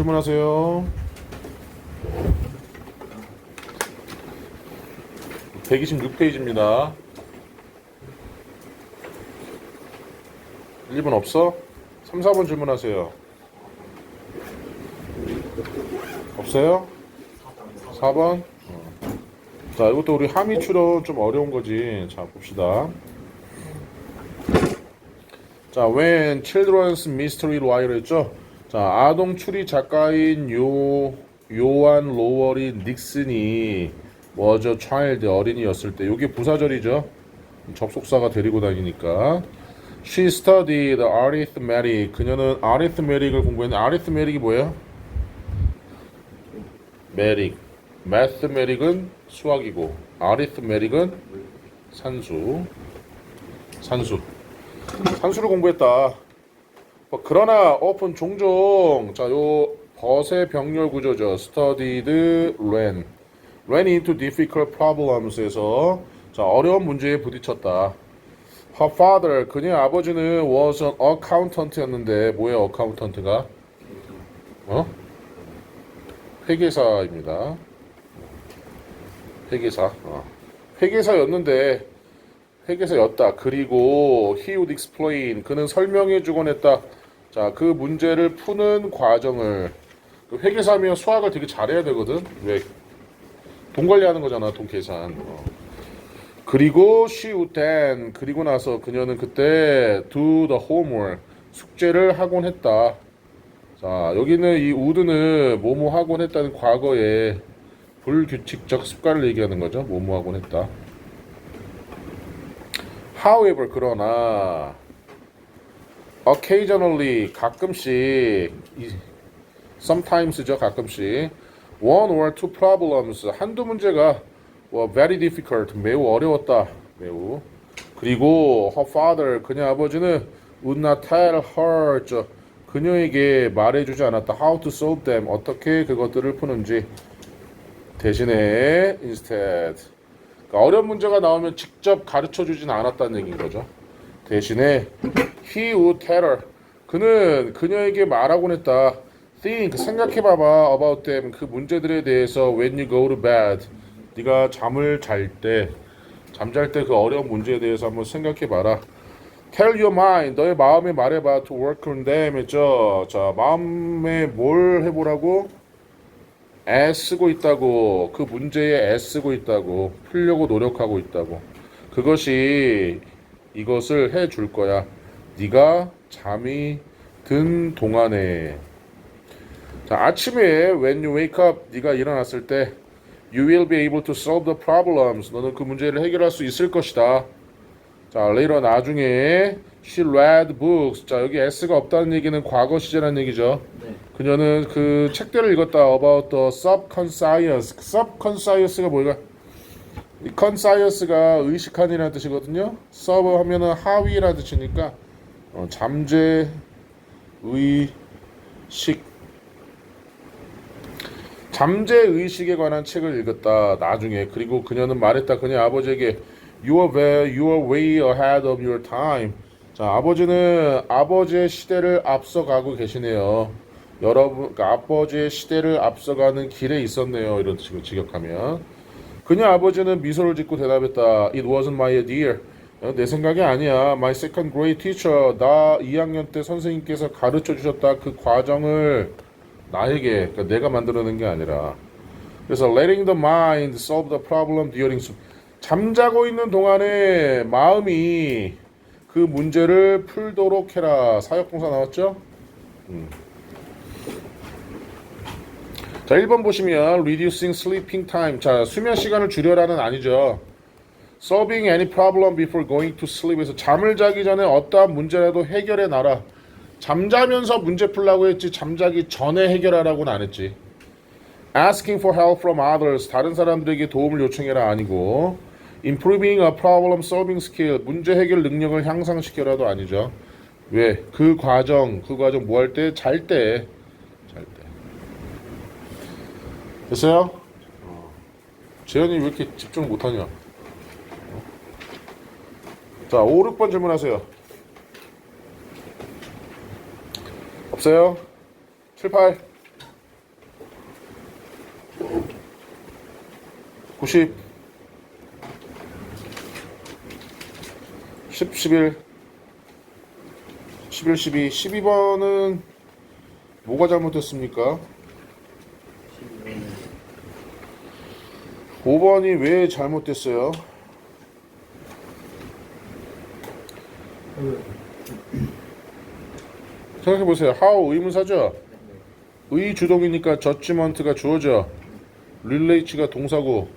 질문하세요. 126페이지입니다. 1번 없어? 3, 4번 질문하세요. 없어요? 4번? 자, 이것도 우리 함의 추론 좀 어려운 거지. 자, 봅시다. 자, when children's mystery writer 했죠? 자, 아동 추리 작가인 요 요한 로월이 닉슨이 뭐죠? child 어린이였을 때 요게 부사절이죠. 접속사가 데리고 다니니까 She studied arithmetic. 그녀는 arithmetic을 공부했는데 arithmetic이 뭐예요? 메릭. mathematic은 수학이고 arithmetic은 산수. 산수. 산수를 공부했다. 뭐 그러나 오픈 종종 자 요 벗의 병렬 구조죠. studied ran ran into difficult problems에서 자 어려운 문제에 부딪혔다. Her father 그녀의 아버지는 was an accountant였는데 뭐예요 accountant가? 어? 회계사입니다. 회계사. 어. 회계사였는데 회계사였다. 그리고 he would explain 그는 설명해 주곤 했다. 자, 그 문제를 푸는 과정을 그 회계사면 수학을 되게 잘해야 되거든. 왜? 돈 관리하는 거잖아, 돈 계산. 어. 그리고 she then 그리고 나서 그녀는 그때 do the homework 숙제를 하곤 했다. 자, 여기는 이 would는 뭐뭐 하곤 했다는 과거에 불규칙적 습관을 얘기하는 거죠. 뭐뭐 하곤 했다. However, 그러나 occasionally 가끔씩 이- sometimes죠 가끔씩 one or two problems 한두 문제가 were very difficult 매우 어려웠다 매우 그리고 her father 그녀 아버지는 would not tell her 저 그녀에게 말해주지 않았다 how to solve them 어떻게 그것들을 푸는지 대신에 instead 그러니까 어려운 문제가 나오면 직접 가르쳐 주진 않았다는 얘기인 거죠. 대신에 he would tell her 그는 그녀에게 말하곤 했다. think 생각해봐봐 about them. 그 문제들에 대해서 when you go to bed. 네가 잠을 잘 때 잠잘 때 그 어려운 문제에 대해서 한번 생각해봐라. Tell your mind. 너의 마음에 말해봐. To work on them. 했죠. 자 마음에 뭘 해보라고? 애쓰고 있다고. 그 문제에 애쓰고 있다고. 풀려고 노력하고 있다고. 그것이 이것을 해줄 거야 네가 잠이 든 동안에 자 아침에 when you wake up 네가 일어났을 때 you will be able to solve the problems 너는 그 문제를 해결할 수 있을 것이다 자 later 나중에 she read books 자 여기 s가 없다는 얘기는 과거 시제라는 얘기죠 네. 그녀는 그 책들을 읽었다 about the subconscious. subconscious가 뭐가? 이 conscious가 의식한이라는 뜻이거든요. sub 하면은 하위라는 뜻이니까 어, 잠재 의식 잠재 의식에 관한 책을 읽었다. 나중에 그리고 그녀는 말했다. 그녀 아버지에게 you are way, you are way ahead of your time. 자, 아버지는 아버지의 시대를 앞서가고 계시네요. 여러분, 그러니까 아버지의 시대를 앞서가는 길에 있었네요. 이런 식으로 직역하면. 그녀 아버지는 미소를 짓고 대답했다. It wasn't my idea. 어, 내 생각이 아니야. My second grade teacher. 나 2학년 때 선생님께서 가르쳐 주셨다. 그 과정을 나에게, 그러니까 내가 만들어낸 게 아니라. 그래서 letting the mind solve the problem during sleep. 잠자고 있는 동안에 마음이 그 문제를 풀도록 해라. 사역동사 나왔죠? 자, 1번 보시면 reducing sleeping time. 자, 수면 시간을 줄여라는 아니죠. Solving any problem before going to sleep에서 잠을 자기 전에 어떠한 문제라도 해결해 놔라. 잠자면서 문제 풀라고 했지 잠자기 전에 해결하라고는 안 했지. asking for help from others. 다른 사람들에게 도움을 요청해라 아니고 improving a problem solving skill. 문제 해결 능력을 향상시켜라도 아니죠. 왜? 그 과정, 그 과정 뭐 할 때? 잘 때. 잘 때. 됐어요? 어. 재현이 왜 이렇게 집중 못하냐? 자, 5, 6번 질문하세요. 없어요? 7, 8. 90. 10, 11. 11, 12. 12번은 뭐가 잘못됐습니까? 5번이 왜 잘못됐어요? 생각해 보세요. how 의문사죠. 의 주동이니까 judgment가 주어져. relate가 동사고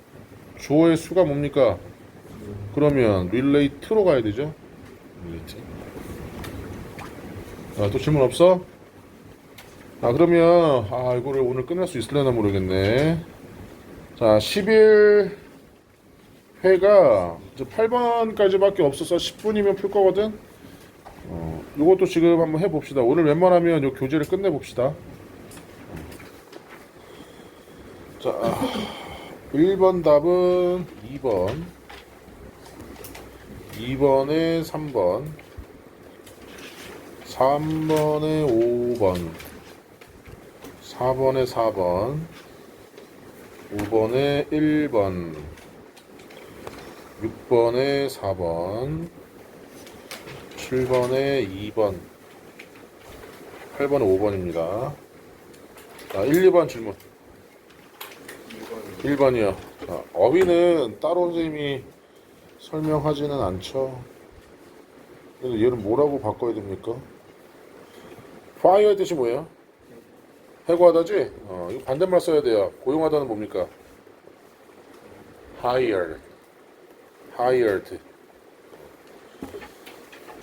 주어의 수가 뭡니까? 그러면 relate로 가야 되죠. relate. 아, 또 질문 없어? 아 그러면 아 이거를 오늘 끝낼 수 있을려나 모르겠네. 자 11 회가 이제 8번까지밖에 없어서 10분이면 풀 거거든. 어, 이것도 지금 한번 해봅시다. 오늘 웬만하면 요 교재를 끝내봅시다. 자, 1번 답은 2번, 2번에 3번, 3번에 5번, 4번에 4번, 5번에 1번, 6번에 4번, 7번에 2번, 8번에 5번입니다. 자, 1, 2번 질문. 1번 이요. 자, 어휘는 따로 선생님이 설명하지는 않죠. 그래서 얘는 뭐라고 바꿔야 됩니까? fire의 뜻이 뭐예요? 해고하다지? 어, 이거 반대말 써야 돼요. 고용하다는 뭡니까? hired. hired.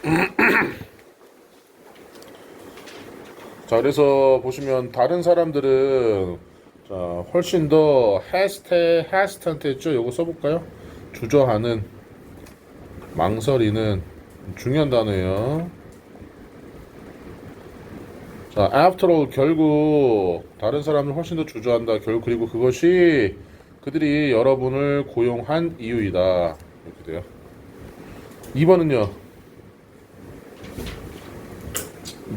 자, 그래서 보시면 다른 사람들은 자, 훨씬 더 헤스테 헤스턴트 했죠? 요거 써볼까요? 주저하는, 망설이는 중요한 단어예요. 자, after all 결국 다른 사람을 훨씬 더 주저한다. 결국 그리고 그것이 그들이 여러분을 고용한 이유이다. 이렇게 돼요. 2번은요.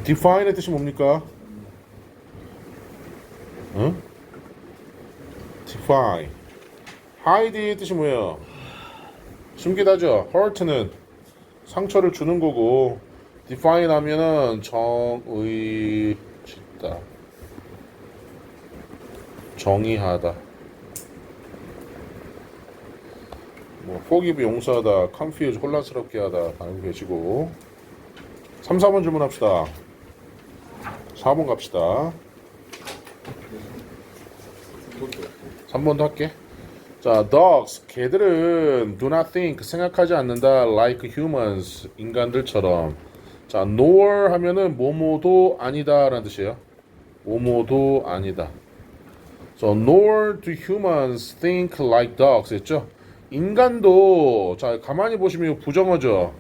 Define의 뜻이 뭡니까? 응? define. hide의 뜻이 뭐예요? 숨기다죠. hurt는 상처를 주는 거고 define 하면은 정의 짓다. 정의하다. 뭐 forgive 용서하다, confuse 혼란스럽게 하다 알고 계시고 3, 4번 질문합시다. 4번 갑시다. 3번도 할게. 자, dogs 개들은 do not think 생각하지 않는다 like humans 인간들처럼. 자, nor 하면은 뭐뭐도 아니다라는 뜻이에요. 뭐뭐도 아니다. So nor do humans think like dogs 했죠? 인간도 자 가만히 보시면 부정어죠.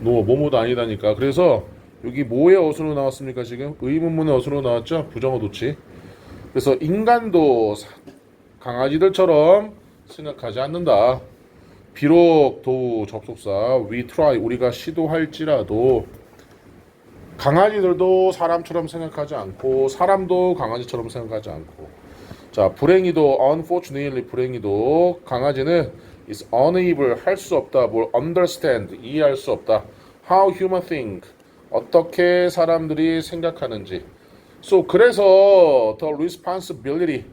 노 뭐뭐도 아니다니까. 그래서 여기 뭐의 어순으로 나왔습니까 지금? 의문문의 어순으로 나왔죠? 부정어 도치. 그래서 인간도 사- 강아지들처럼 생각하지 않는다. 비록 도 접속사 we try 우리가 시도할지라도 강아지들도 사람처럼 생각하지 않고 사람도 강아지처럼 생각하지 않고 자 불행히도 unfortunately 불행히도 강아지는 is unable 할 수 없다 뭘 understand 이해할 수 없다 how human think 어떻게 사람들이 생각하는지 so 그래서 the responsibility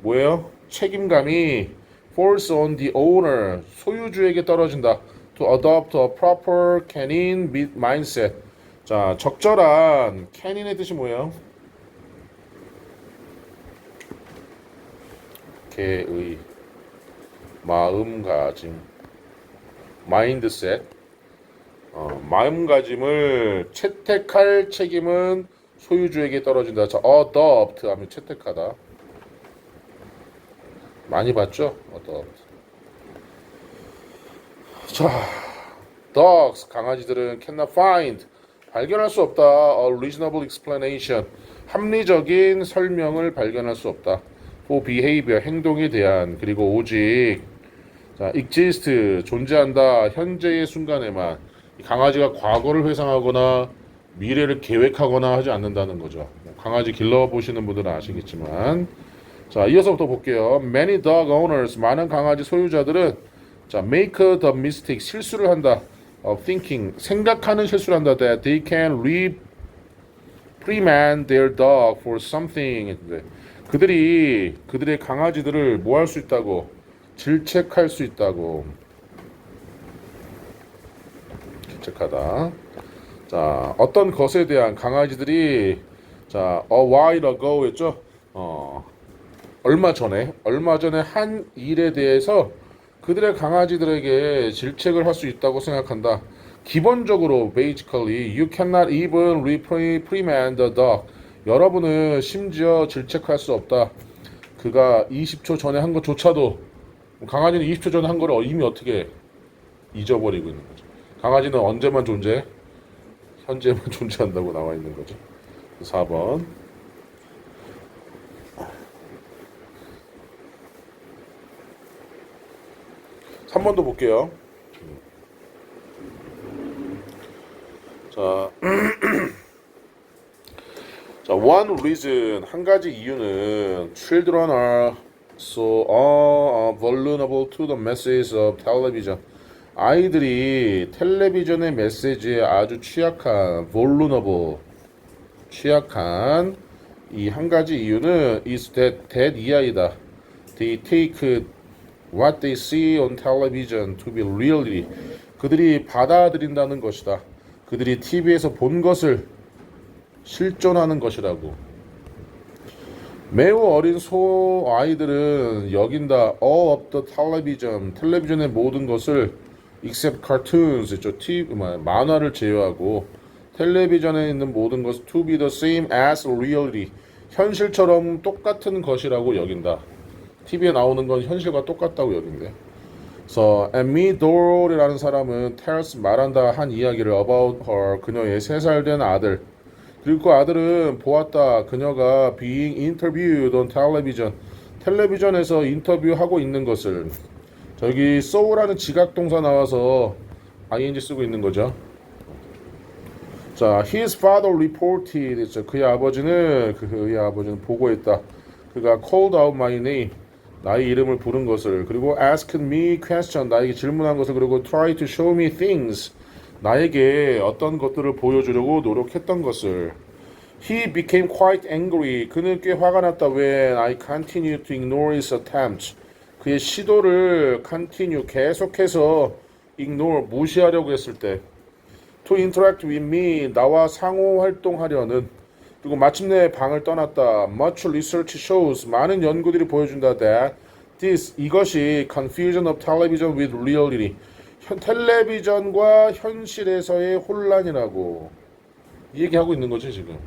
뭐예요 책임감이 falls on the owner 소유주에게 떨어진다 to adopt a proper canine mindset 자 적절한 can인의 뜻이 뭐예요 개의 마음가짐 마인드셋 어, 마음가짐을 채택할 책임은 소유주에게 떨어진다. 자, adopt 하면 채택하다. 많이 봤죠? adopt. 자, dogs 강아지들은 cannot find 발견할 수 없다. a reasonable explanation 합리적인 설명을 발견할 수 없다. for behavior 행동에 대한 그리고 오직 자, exist 존재한다 현재의 순간에만 이 강아지가 과거를 회상하거나 미래를 계획하거나 하지 않는다는 거죠. 뭐 강아지 길러 보시는 분들은 아시겠지만 자, 이어서부터 볼게요. Many dog owners, 많은 강아지 소유자들은 자, make the mistake, 실수를 한다. of thinking, 생각하는 실수를 한다. That they can reprimand their dog for something. 그들이 그들의 강아지들을 뭐 할 수 있다고? 질책할 수 있다고. 질책하다. 자, 어떤 것에 대한 강아지들이 자, a while ago 했죠? 어, 얼마 전에, 얼마 전에 한 일에 대해서 그들의 강아지들에게 질책을 할 수 있다고 생각한다. 기본적으로, basically, you cannot even reprimand the dog. 여러분은 심지어 질책할 수 없다. 그가 20초 전에 한 것조차도 강아지는 20초 전에 한 거를 이미 어떻게 잊어버리고 있는 거죠. 강아지는 언제만 존재? 현재만 존재한다고 나와 있는 거죠. 4번. 3번도 볼게요. 자, 자, one reason 한 가지 이유는 children are so uh, vulnerable to the message of television. 아이들이 텔레비전의 메시지에 아주 취약한 vulnerable 취약한 이 한 가지 이유는 is that that 이 아이다. They take what they see on television to be reality. 그들이 받아들인다는 것이다. 그들이 TV에서 본 것을 실존하는 것이라고. 매우 어린 소 아이들은 여긴다 all of the television 텔레비전의 모든 것을 except cartoons 저 TV 뭐, 만화를 제외하고 텔레비전에 있는 모든 것을 to be the same as reality 현실처럼 똑같은 것이라고 여긴다. TV에 나오는 건 현실과 똑같다고 여긴대. 그래서 엠미 도럴이라는 사람은 tells 말한다 한 이야기를 about her 그녀의 3살 된 아들 그리고 그 아들은 보았다 그녀가 being interviewed on television 텔레비전에서 인터뷰하고 있는 것을 저기 so라는 지각 동사 나와서 ing 쓰고 있는 거죠. 자, his father reported 했죠. 그의 아버지는 그의 아버지는 보고했다. 그가 called out my name 나의 이름을 부른 것을 그리고 asked me question 나에게 질문한 것을 그리고 try to show me things 나에게 어떤 것들을 보여주려고 노력했던 것을 He became quite angry. 그는 꽤 화가 났다. When I continued to ignore his attempts. 그의 시도를 continue 계속해서 ignore 무시하려고 했을 때 to interact with me 나와 상호 활동하려는 그리고 마침내 방을 떠났다. Much research shows 많은 연구들이 보여준다 that this 이것이 confusion of television with reality 현, 텔레비전과 현실에서의 혼란이라고 이 얘기하고 있는 거지 지금.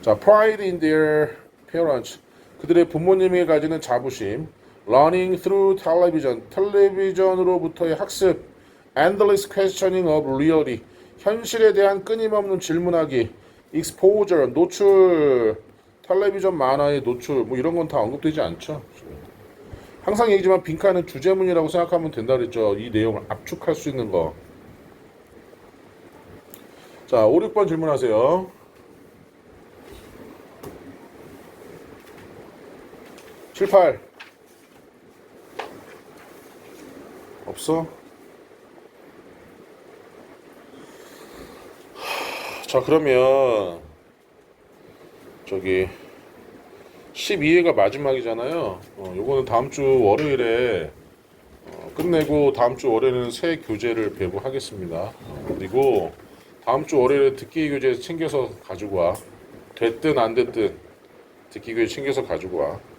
자, pride in their parents 그들의 부모님이 가지는 자부심. learning through television 텔레비전으로부터의 학습. endless questioning of reality 현실에 대한 끊임없는 질문하기. exposure 노출 텔레비전 만화의 노출 뭐 이런 건 다 언급되지 않죠. 항상 얘기지만 빈칸은 주제문이라고 생각하면 된다 그랬죠. 이 내용을 압축할 수 있는 거. 자, 5, 6번 질문하세요. 칠팔 없어? 자 그러면 저기 12회가 마지막이잖아요. 어, 요거는 다음 주 월요일에 어, 끝내고 다음 주 월요일은 새 교재를 배부하겠습니다. 어, 그리고 다음 주 월요일에 듣기 교재 챙겨서 가지고 와. 됐든 안 됐든 듣기 교재 챙겨서 가지고 와.